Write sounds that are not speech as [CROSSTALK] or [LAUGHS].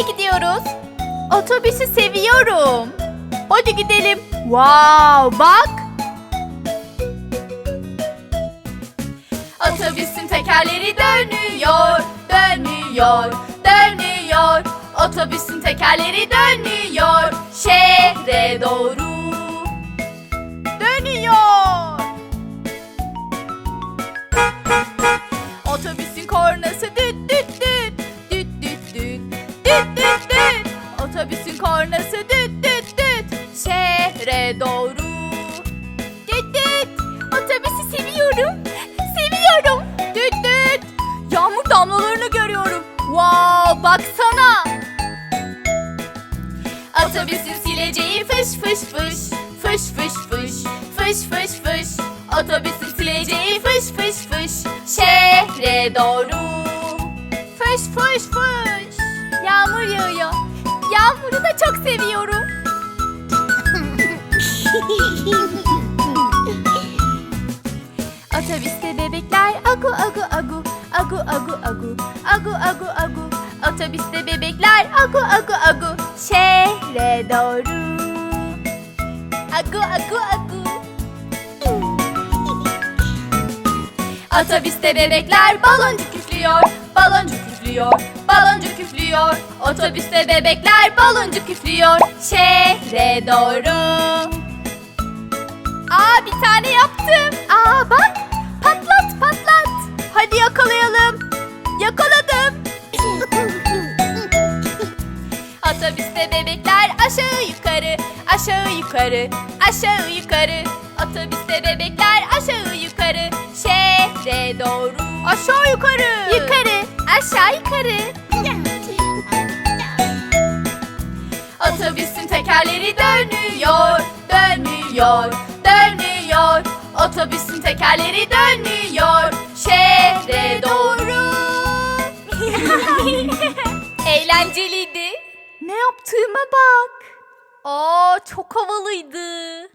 Nereye gidiyoruz? Otobüsü seviyorum. Hadi gidelim. Wow, bak. Otobüsün tekerleri dönüyor, dönüyor, dönüyor. Otobüsün tekerleri dönüyor, kornası düt düt düt, şehre doğru. Düt düt. Otobüsü seviyorum. Seviyorum. Düt düt. Yağmur damlalarını görüyorum. Wow, baksana. Otobüsün sileceği fış fış fış. Fış fış fış. Fış fış fış. Otobüsün sileceği fış fış fış. Şehre doğru. Fış fış fış. Yağmur yağıyor. Yağmuru da çok seviyorum. [LAUGHS] Otobüste bebekler agu agu agu agu agu agu agu agu agu. Otobüste bebekler agu agu agu. Şehre doğru. Agu agu agu. Otobüste bebekler baloncuk üflüyor baloncuk üflüyor baloncuk üflüyor Otobüste bebekler baloncuk üflüyor şehre doğru Aa bir tane yaptım. Aa bak patlat patlat. Hadi yakalayalım. Yakaladım. [LAUGHS] Otobüste bebekler aşağı yukarı aşağı yukarı aşağı yukarı. Otobüste bebekler aşağı yukarı şehre doğru. Aşağı yukarı. Yukarı aşağı yukarı. Otobüsün tekerleri dönüyor, dönüyor, dönüyor. Otobüsün tekerleri dönüyor, şehre doğru. [LAUGHS] Eğlenceliydi. Ne yaptığıma bak. Aa, çok havalıydı.